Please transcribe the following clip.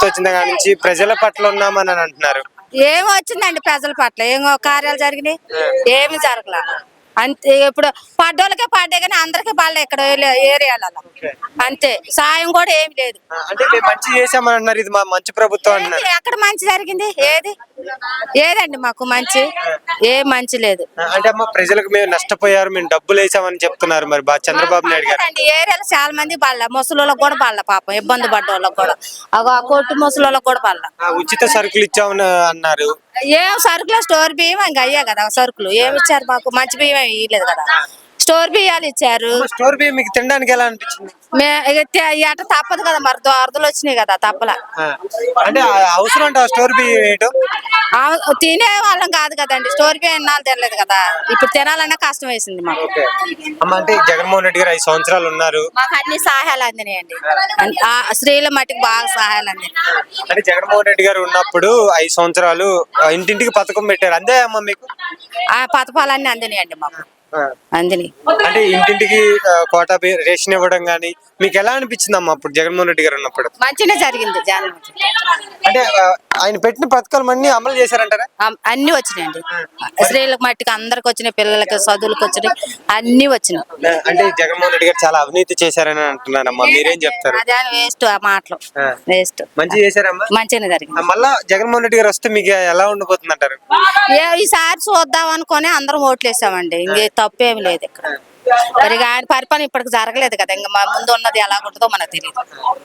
ప్రభుత్వం వచ్చిన కాడి నుంచి? ప్రజల పట్ల ఉన్నామని అని అంటున్నారు. ఏం వచ్చిందండి ప్రజల పట్ల? ఏం కార్యాలు జరిగినాయి? ఏమి జరగలేదు అంతే. ఇప్పుడు పడ్డోళ్ళకే పడ్డే కానీ అందరికీ పడలే ఇక్కడ ఏరియాలలో. అంతే. సాయం కూడా ఏమి లేదు. ఆ, అంటే మేము మంచి చేసామని ఇది మా మంచి ప్రభుత్వం ఎక్కడ మంచి జరిగింది? ఏది? ఏదండి మాకు మంచి? ఏ మంచి లేదు. అంటే అమ్మ ప్రజలకు మేము నష్టపోయారు. మేము డబ్బులు వేసామని చెప్తున్నారు మరి బా చంద్రబాబు నాయుడు గారు. ఏరియాలో చాలా మంది బల్ల ముసలోళ్ళకి కూడా బల్ల పాపం. ఇబ్బంది పడ్డ వాళ్ళకి కూడా. అగో ఆ కొట్టు ముసలోళ్ళకి కూడా ఆ, ఉచిత సరుకులు ఇచ్చామని అన్నారు. ఏం సరుకులు స్టోర్ బియ్యం ఇంకా అయ్యా కదా సరుకులు. ఏమి ఇచ్చారు మాకు? మంచి బియ్యం ఇవ్వలేదు కదా. స్టోర్ బియ్యాలు ఇచ్చారు. స్టోర్ బియ్యం మీకు తినడానికి ఎలా అనిపించింది? అట తప్పదు కదా మరి వరదలు వచ్చినాయి కదా తప్పల. అంటే అవసరం అంటే స్టోర్ బియ్యం తినే వాళ్ళం కాదు కదండి స్టోర్ బియ్యం ఎన్నాళ్ళు తినలేదు కదా. ఇప్పుడు తినాలన్నా కష్టం వేసింది మాకు. అమ్మ అంటే జగన్మోహన్ రెడ్డి గారు ఐదు సంవత్సరాలు ఉన్నారు. మాకు అన్ని సహాయాలు అందినాయండి. స్త్రీల మట్టికి బాగా సహాయాలు అందినాయి. అంటే జగన్మోహన్ రెడ్డి గారు ఉన్నప్పుడు ఐదు సంవత్సరాలు ఇంటింటికి పథకం పెట్టారు. అంతే అమ్మ మీకు? ఆ పథకాలన్నీ అందినాయండి మాకు. అంటే ఇంటింటికి కోటా రేషన్ ఇవ్వడం కానీ మీకు ఎలా అనిపించింది అమ్మ అప్పుడు జగన్మోహన్ రెడ్డి గారు ఉన్నప్పుడు? మంచిగా జరిగింది అంటే ఆయన పెట్టిన పథకాలు అన్ని అమలు చేశారంటారా? అన్ని వచ్చినాయండి. స్త్రీలకు మట్టికి అందరికి వచ్చినాయి పిల్లలకి చదువులకు వచ్చినాయి అన్ని వచ్చినాయి. అంటే జగన్మోహన్ రెడ్డి గారు చాలా అవినీతి చేశారని అంటున్నారమ్మా. మీరేం చెప్తారు? వేస్ట్ ఆ మాటలు. వేస్ట్. మంచి చేశారమ్మా? మంచిగానే జరిగింది. మళ్ళా జగన్మోహన్ రెడ్డి గారు వస్తే మీకు ఎలా ఉండబోతుంది అంటారు ఈసారి చూద్దాం అనుకొని అందరం ఓట్లు వేసామండి ఇంకే తప్పేమి లేదు ఇక్కడ. మరి ఆయన పరిపాలన ఇప్పటికి జరగలేదు కదా ఇంకా మా ముందు ఉన్నది ఎలా ఉంటుందో మనకు తెలియదు